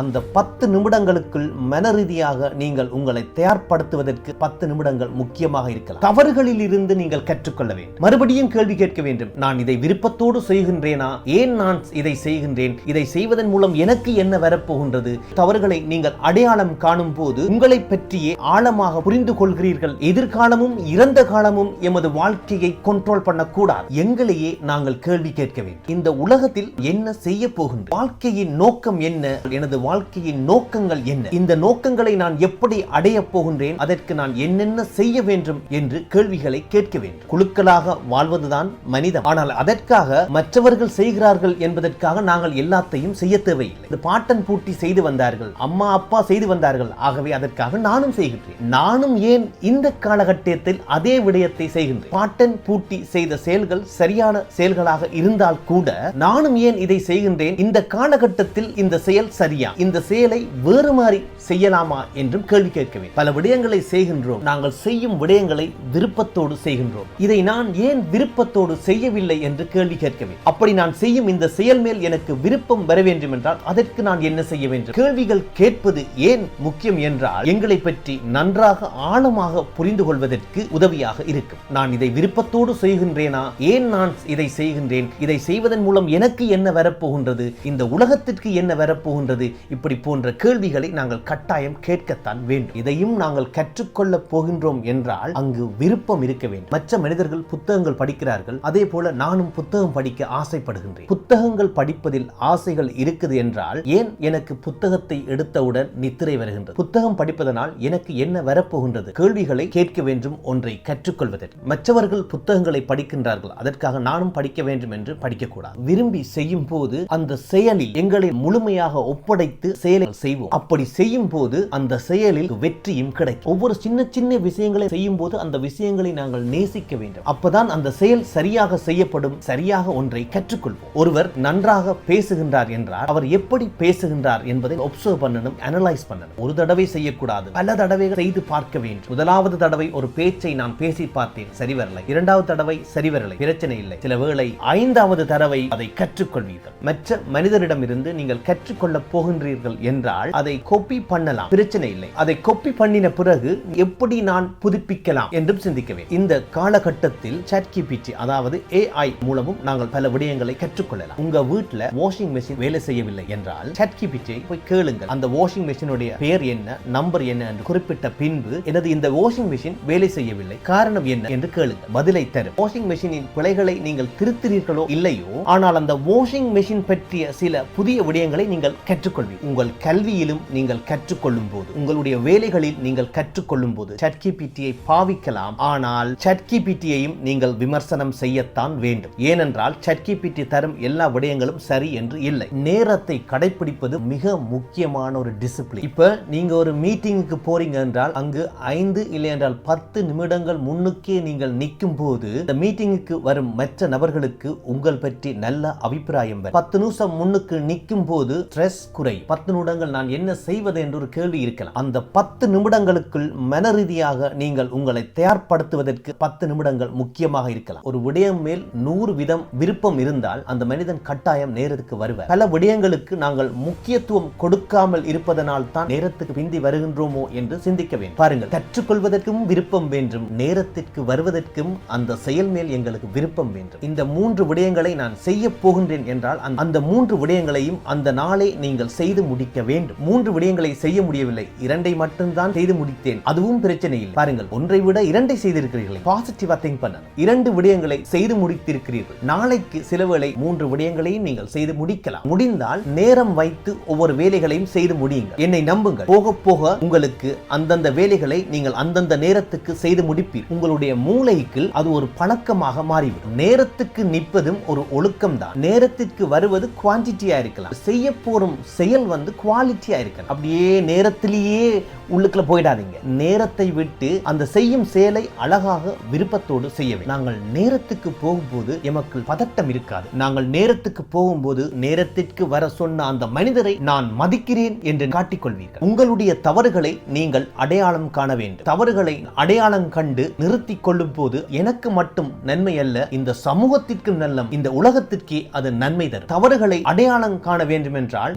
அந்த பத்து நிமிடங்களுக்குள் மன ரீதியாக நீங்கள் உங்களை தயார்படுத்துவதற்கு பத்து நிமிடங்கள் முக்கியமாக இருக்கலாம். தவறுகளில் இருந்து நீங்கள் கற்றுக்கொள்ள வேண்டும். மறுபடியும் கேள்வி கேட்க வேண்டும். நான் இதை விருப்பத்தோடு செய்கின்றேனா? ஏன் நான் இதை செய்கின்றேன்? இதை செய்வதன் மூலம் எனக்கு என்ன வரப்போகின்றது? தவறுகளை நீங்கள் அடையாளம் காணும் போது உங்களை பற்றியே ஆழமாக புரிந்து கொள்கிறீர்கள். எதிர்காலமும் இறந்த காலமும் எமது வாழ்க்கையை கண்ட்ரோல் பண்ணக்கூடாது. எங்களையே நாங்கள் கேள்வி கேட்க வேண்டும். இந்த உலகத்தில் என்ன செய்ய போகின்ற வாழ்க்கையின் நோக்கம் என்ன? எனது வாழ்க்கையின் நோக்கங்கள் என்ன? இந்த நோக்கங்களை நான் எப்படி அடைய போகின்றேன்? அதற்கு நான் என்னென்ன செய்ய வேண்டும் என்று கேள்விகளை கேட்க வேண்டும். குழுக்களாக வாழ்வதுதான் மனிதம். ஆனால் அதற்காக மற்றவர்கள் செய்கிறார்கள் என்பதற்காக நாங்கள் எல்லாத்தையும் செய்ய தேவையில்லை. இது பாட்டன் பூட்டி செய்து வந்தார்கள். அம்மா அப்பா செய்து வந்தார்கள். ஆகவே அதற்காக நானும் செய்கின்றேன். நானும் ஏன் இந்த காலகட்டத்தில் அதே விடயத்தை செய்கின்றேன்? பாட்டன் பூட்டி செய்த செயல்கள் சரியான செயல்களாக இருந்தால் கூட நானும் ஏன் இதை செய்கின்றேன்? இந்த காலகட்டத்தில் இந்த செயல் சரியா? இந்த செயலை வேறு மாதிரி செய்யலாமா என்றும் கேள்வி கேட்க வேண்டும் பல விடயங்களை செய்கின்றோம். நாங்கள் செய்யும் விடயங்களை விருப்பத்தோடு செய்கின்றோம். இதை நான் ஏன் விருப்பத்தோடு செய்யவில்லை என்று கேள்வி கேட்க வேண்டும் அப்படி நான் செய்யும் இந்த செயல் மேல் எனக்கு விருப்பம் வர வேண்டும் என்றால் அதற்கு நான் என்ன செய்ய வேண்டும்? கேள்விகள் கேட்பது ஏன் முக்கியம் என்றால் எங்களை பற்றி நன்றாக ஆழமாக புரிந்து கொள்வதற்கு உதவியாக இருக்கும். நான் இதை விருப்பத்தோடு செய்கின்றேனா? ஏன் நான் இதை செய்கின்றேன்? இதை செய்வதன் மூலம் எனக்கு என்ன வரப்போகின்றது? இந்த உலகத்திற்கு என்ன வரப்போகின்றது? இப்படி போன்ற கேள்விகளை நாங்கள் கட்டாயம் கேட்கத்தான் வேண்டும். இதையும் நாங்கள் கற்றுக்கொள்ள போகின்றோம் என்றால் அங்கு விருப்பம் இருக்க வேண்டும். மற்ற மனிதர்கள் புத்தகங்கள் படிக்கிறார்கள். அதே போல நானும் புத்தகம் படிக்க ஆசைப்படுகின்றேன். புத்தகங்கள் படிப்பதில் ஆசைகள் இருக்குது என்றால் ஏன் எனக்கு புத்தகத்தை எடுத்தவுடன் நித்திரை வருகின்றது? புத்தகம் படிப்பதனால் எனக்கு என்ன வரப்போகின்றது? கேள்விகளை கேட்க வேண்டும் ஒன்றை கற்றுக்கொள்வதற்கு. மற்றவர்கள் புத்தகங்களை படிக்கின்றார்கள். அதற்காக நானும் படிக்க வேண்டும் என்று படிக்கக்கூடாது. விரும்பி செய்யும் போது அந்த செயலில் எங்களை முழுமையாக ஒப்படை ஒப்படைத்து செயலை செய்வோம். அப்படி செய்யும் போது அந்த செயலில் வெற்றியும் கிடைக்கும். ஒவ்வொரு சின்ன சின்ன விஷயங்களை செய்யும் போது அந்த விஷயங்களை நாங்கள் நேசிக்க வேண்டும். அப்பதான் அந்த செயல் சரியாக செய்யப்படும் சரியாக ஒன்றை கற்றுக்கொள்வோம். ஒருவர் நன்றாக பேசுகின்றார் என்றால் அவர் எப்படி பேசுகின்றார் என்பதை ஒப்சர்வ் பண்ணணும் அனலைஸ் பண்ணணும். ஒரு தடவை செய்யக்கூடாது. பல தடவை செய்து பார்க்க வேண்டும். முதலாவது தடவை ஒரு பேச்சை நான் பேசி பார்த்தேன். சரி வரலை. இரண்டாவது தடவை சரி வரலை. பிரச்சனை இல்லை. சில வேளை ஐந்தாவது தடவை அதை கற்றுக்கொள்வீர்கள். மற்ற மனிதரிடமிருந்து நீங்கள் கற்றுக்கொள்ள போகின்றீர்கள் என்றால் அதை கொப்பி பண்ணலாம். பிரச்சனை இல்லை. அதை கொப்பி பண்ணின பிறகு எப்படி நான் புதுப்பிக்கலாம் என்றும் சிந்திக்கவே இந்த காலகட்டத்தில் சட்கிபிடி அதாவது ஏஐ மூலமும் நாங்கள் பல விடயங்களை கற்றுக்கொள்ளலாம். உங்க வீட்டில் வாஷிங் மெஷின் வேலை செய்யவில்லை என்றால் சட்கிபிடியை போய் கேளுங்கள். அந்த வாஷிங் மெஷினுடைய பெயர் என்ன நம்பர் என்ன என்று குறிப்பிட்ட பின்பு எனது இந்த வாஷிங் மெஷின் வேலை செய்யவில்லை. காரணம் என்ன என்று கேளுங்கள். பதிலை தரும். வாஷிங் மெஷினின் பிழைகளை நீங்கள் திருத்தினீர்களோ இல்லையோ ஆனால் அந்த வாஷிங் மெஷின் பற்றிய சில புதிய விடயங்களை நீங்கள் கல்வி. உங்கள் கல்வியிலும் நீங்கள் கற்றுக்கொள்ளும் போது உங்களுடைய வேலைகளில் நீங்கள் கற்றுக்கொள்ளும் போது சட்கிபிடியை பாவிக்கலாம். ஆனால் சட்கிபிடியையும் நீங்கள் விமர்சனம் செய்யத்தான் வேண்டும். ஏனென்றால் சட்கிபிடி தரும் எல்லா விடயங்களும் சரி என்று இல்லை. நேரத்தை கடைபிடிப்பது மிக முக்கியமான ஒரு டிசிப்ளின் இப்ப நீங்க ஒரு மீட்டிங்குக்கு போறீங்க என்றால் அங்கு ஐந்து இல்லை என்றால் பத்து நிமிடங்கள் முன்னுக்கே நீங்கள் நிற்கும் போது இந்த மீட்டிங்குக்கு வரும் மற்ற நபர்களுக்கு உங்கள் பற்றி நல்ல அபிப்பிராயம் பத்து நிமிஷம் முன்னுக்கு நிற்கும் போது ஸ்ட்ரெஸ் குறை பத்து நிமிடங்கள் நான் என்ன செய்வது என்று ஒரு கேள்வி இருக்கலாம். அந்த பத்து நிமிடங்களுக்குள் மன ரீதியாக நீங்கள் உங்களை தயார்படுத்துவதற்கு பத்து நிமிடங்கள் முக்கியமாக இருக்கலாம். ஒரு விடயம் மேல் நூறு விதம் விருப்பம் இருந்தால் அந்த மனிதன் கட்டாயம் நேரத்துக்கு வருவார். பல விடயங்களுக்கு நாங்கள் முக்கியத்துவம் கொடுக்காமல் இருப்பதனால் தான் நேரத்துக்கு பிந்தி வருகின்றோமோ என்று சிந்திக்க வேண்டும். பாருங்கள் கற்றுக்கொள்வதற்கும் விருப்பம் வேண்டும். நேரத்திற்கு வருவதற்கும் அந்த செயல் மேல் எங்களுக்கு விருப்பம் வேண்டும். இந்த மூன்று விடயங்களை நான் செய்ய போகின்றேன் என்றால் அந்த- மூன்று விடயங்களையும் அந்த நாளை நீங்கள் செய்ய செய்து முடிக்க வேண்டும். மூன்று விடயங்களை செய்ய முடியவில்லை. இரண்டை மட்டும்தான் செய்து முடித்தேன். அதுவும் பிரச்சனை இல்லை. பாருங்கள் ஒன்றை விட இரண்டை செய்திருக்கிறீர்கள். பாசிட்டிவா திங்க் பண்ணணும். இரண்டு விடயங்களை செய்து முடித்திருக்கிறீர்கள். நாளைக்கு சில வேளை மூன்று விடயங்களையும் நீங்கள் செய்து முடிக்கலாம். முடிந்தால் நேரம் வைத்து ஒவ்வொரு வேலைகளையும் செய்து முடியுங்கள். என்னை நம்புங்கள். போக போக உங்களுக்கு அந்தந்த வேலைகளை நீங்கள் அந்தந்த நேரத்துக்கு செய்து முடிப்பீர். உங்களுடைய மூளைக்கு அது ஒரு பழக்கமாக மாறிவிடும். நேரத்துக்கு நிற்பதும் ஒரு ஒழுக்கம் தான் நேரத்திற்கு வருவது குவான்டிட்டியா இருக்கலாம். செய்ய போறும் செயல் வந்து குவாலிட்டியாக இருக்கணும். அப்படியே நேரத்திலேயே உள்ளுக்குள்ள போயிடாதீங்க. நேரத்தை விட்டு அந்த செய்யும் செயலை அழகாக விருப்பத்தோடு செய்ய நாங்கள் நேரத்துக்கு போகும்போது எமக்கு பதட்டம் இருக்காது. நாங்கள் நேரத்துக்கு போகும்போது நேரத்திற்கு வர சொன்ன அந்த மனிதரை நான் மதிக்கிறேன் என்று காட்டிக்கொள்வீர்கள். உங்களுடைய தவறுகளை நீங்கள் அடையாளம் காண வேண்டும். தவறுகளை அடையாளம் கண்டு நிறுத்தி கொள்ளும் போது எனக்கு மட்டும் நன்மை அல்ல இந்த சமூகத்திற்கு நல்லம் இந்த உலகத்திற்கே அது நன்மை தரும். தவறுகளை அடையாளம் காண வேண்டும் என்றால்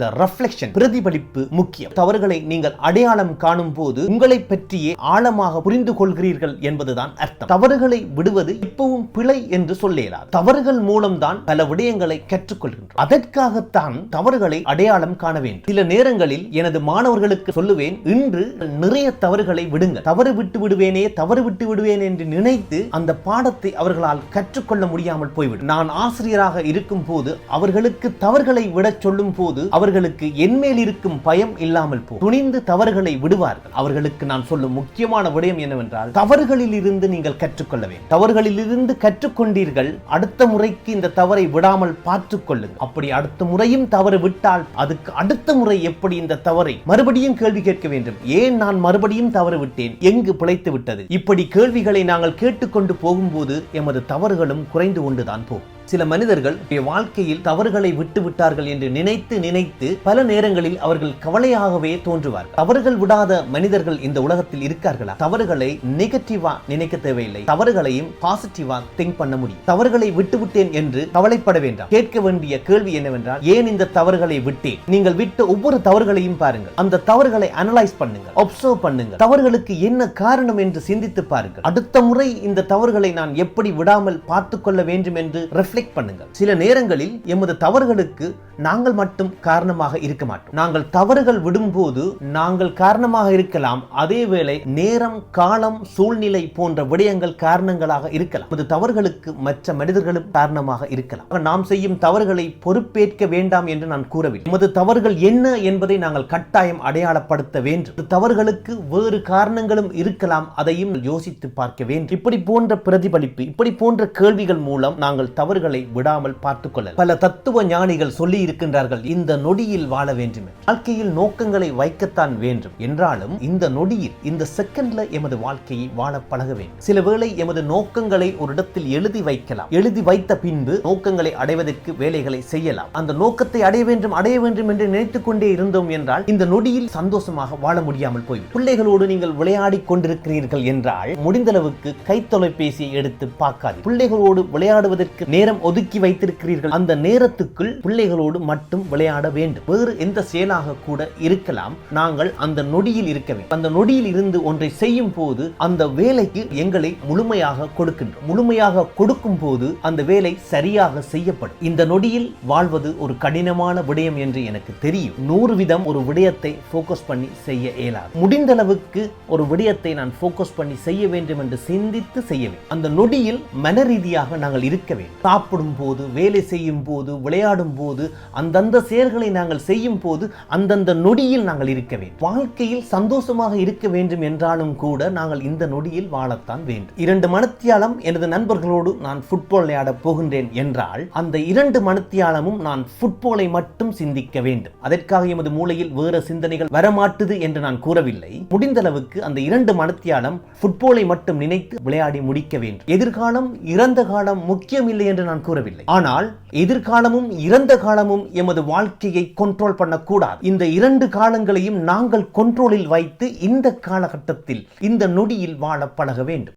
ரிஃப்ளெக்ஷன் பிரதிபலிப்பு முக்கியம். தவறுகளை நீங்கள் அடையாளம் காணும் போது உங்களை பற்றியே ஆழமாக புரிந்து கொள்கிறீர்கள் என்பதுதான் அர்த்தம். தவறுகளை விடுவது இப்பவும் பிழை என்று சொல்லேலாம் தவறுகள் மூலம்தான் பல விடயங்களை கற்றுக்கொள்கின்றோம். அதற்காகத்தான் தவறுகளை அடையாளம் காண வேண்டும். சில நேரங்களில் எனது மாணவர்களுக்கு சொல்லுவேன் இன்று நிறைய தவறுகளை விடுங்க தவறு விட்டு விடுவேனே தவறு விட்டு விடுவேன் என்று நினைத்து அந்த பாடத்தை அவர்களால் கற்றுக்கொள்ள முடியாமல் போய்விடும். நான் ஆசிரியராக இருக்கும் போது அவர்களுக்கு தவறுகளை விடச் சொல்லும் போது அவர்களுக்கு என்மேல் இருக்கும் பயம் இல்லாமல் போ. துணிந்து தவறுகளை விடுவார்கள். அவர்களுக்கு நான் சொல்லும் முக்கியமான விடயம் என்னவென்றால் தவறுகளில் இருந்து நீங்கள் கற்றுக்கொள்ள வேண்டும். தவறுகளில் இருந்து கற்றுக்கொண்டீர்கள் அடுத்த முறைக்கு இந்த தவறை விடாமல் பார்த்துக் கொள்ளுங்கள். அப்படி அடுத்த முறையும் தவறு விட்டால் அதுக்கு அடுத்த முறை எப்படி இந்த தவறை மறுபடியும் கேள்வி கேட்க வேண்டும்? ஏன் நான் மறுபடியும் தவறு விட்டேன்? எங்கு பிழைத்து விட்டது? இப்படி கேள்விகளை நாங்கள் கேட்டுக்கொண்டு போகும்போது எமது தவறுகளும் குறைந்து கொண்டுதான் போகும். சில மனிதர்கள் வாழ்க்கையில் தவறுகளை விட்டு விட்டார்கள் என்று நினைத்து நினைத்து பல நேரங்களில் அவர்கள் கவலையாகவே தோன்றுவார்கள். தவறுகள் விடாத மனிதர்கள் இந்த உலகத்தில் இருக்கார்களா? தவறுகளை நெகட்டிவா நினைக்க தேவையில்லை. தவறுகளையும் பாசிட்டிவா திங்க் பண்ண முடியும். தவறுகளை விட்டு விட்டேன் என்று கவலைப்பட வேண்டாம். கேட்க வேண்டிய கேள்வி என்னவென்றால் ஏன் இந்த தவறுகளை விட்டேன்? நீங்கள் விட்ட ஒவ்வொரு தவறுகளையும் பாருங்கள். அந்த தவறுகளை அனலைஸ் பண்ணுங்க அப்சர்வ் பண்ணுங்க தவறுகளுக்கு என்ன காரணம் என்று சிந்தித்து பாருங்கள். அடுத்த முறை இந்த தவறுகளை நான் எப்படி விடாமல் பார்த்துக் கொள்ள வேண்டும் என்று ரெஃப்ளெக்ட் பண்ணுங்கள். சில நேரங்களில் எமது தவறுகளுக்கு நாங்கள் மட்டும் காரணமாக இருக்க மாட்டோம். நாங்கள் தவறுகள் விடும்போது நாங்கள் காரணமாக இருக்கலாம். அதே வேளை நேரம் காலம் சூழ்நிலை போன்ற விடயங்கள் காரணங்களாக இருக்கலாம். எமது தவறுகளுக்கு மற்ற மனிதர்களும் காரணமாக இருக்கலாம். நாம் செய்யும் தவறுகளை பொறுப்பேற்க வேண்டாம் என்று நான் கூறவில்லை. நமது தவறுகள் என்ன என்பதை நாங்கள் கட்டாயம் அடையாளப்படுத்த வேண்டும். தவறுகளுக்கு வேறு காரணங்களும் இருக்கலாம். அதையும் யோசித்து பார்க்க வேண்டும். இப்படி போன்ற பிரதிபலிப்பு இப்படி போன்ற கேள்விகள் மூலம் நாங்கள் தவறுகளை விடாமல் பார்த்துக் பல தத்துவ ஞானிகள் சொல்லி இருக்கின்றார்கள். இந்த நொடியில் வாழ வேண்டும். வாழ்க்கையில் நோக்கங்களை வைக்கத்தான் வேண்டும். என்றாலும் இந்த நொடியில் இந்த செகண்ட்ல எமது வாழ்க்கையை வாழ பழக வேண்டும். சில வேளை எமது நோக்கங்களை ஒரு இடத்தில் எழுதி வைக்கலாம். எழுதி வைத்த பின்பு நோக்கங்களை அடைவதற்கு வேலைகளை செய்யலாம். அந்த நோக்கத்தை அடைய வேண்டும் அடைய வேண்டும் என்று நினைத்துக் கொண்டே இருந்தோம் என்றால் இந்த நொடியில் சந்தோஷமாக வாழ முடியாமல் போய்விடும். பிள்ளைகளோடு நீங்கள் விளையாடி கொண்டிருக்கிறீர்கள் என்றால் முடிந்தளவுக்கு கைத்தொலைபேசியை எடுத்து பார்க்காது பிள்ளைகளோடு விளையாடுவதற்கு நேரம் ஒதுக்கி வைத்திருக்கிறீர்கள். அந்த நேரத்துக்குள் பிள்ளைகளோடு மட்டும் விளையாட வேண்டும். வேறு எந்த செயலாக கூட இருக்கலாம். நாங்கள் அந்த நொடியில் இருக்க வேண்டும். அந்த நொடியில் இருந்து ஒன்றை செய்யும் போது அந்த வேலைக்கு எங்களை முழுமையாக கொடுக்கின்றோம். முழுமையாக கொடுக்கும் போது அந்த வேலை சரியாக செய்யப்படும். இந்த நொடியில் வாழ்வது ஒரு கடினமான விடயம் என்று எனக்கு தெரியும். நூறு விதம் ஒரு விடயத்தை ஃபோக்கஸ் பண்ணி செய்ய இயலாது. முடிந்த அளவுக்கு ஒரு விடயத்தை நான் ஃபோக்கஸ் பண்ணி செய்ய வேண்டும் என்று சிந்தித்து செய்ய வேண்டும். அந்த நொடியில் மன ரீதியாக நாங்கள் இருக்க வேண்டும். சாப்பிடும் போது வேலை செய்யும் போது விளையாடும் போது அந்தந்த செயல்களை நாங்கள் செய்யும் போது அந்தந்த நொடியில் நாங்கள் இருக்க வேண்டும். வாழ்க்கையில் சந்தோஷமாக இருக்க வேண்டும் என்றாலும் கூட நாங்கள் இந்த நொடியில் வாழத்தான் வேண்டும். இரண்டு மனத்தியாலம் எனது நண்பர்களோடு நான் ஃபுட்பால் விளையாட போகின்றேன் என்றால் அந்த இரண்டு மனத்தியாலமும் நான் ஃபுட்பாலை மட்டும் சிந்திக்க வேண்டும். அதற்காக எமது மூளையில் வேறு சிந்தனைகள் வரமாட்டுது என்று நான் கூறவில்லை. முடிந்தளவுக்கு அந்த இரண்டு மனத்தியாலம் ஃபுட்பாலை மட்டும் நினைத்து விளையாடி முடிக்க வேண்டும். எதிர்காலம் இறந்த காலம் முக்கியம் இல்லை என்று நான் கூறவில்லை. ஆனால் எதிர்காலமும் இறந்த காலமும் எமது வாழ்க்கையை கண்ட்ரோல் பண்ணக்கூடாது. இந்த இரண்டு காலங்களையும் நாங்கள் கண்ட்ரோலில் வைத்து இந்த காலகட்டத்தில் இந்த நொடியில் வாழ பழக வேண்டும்.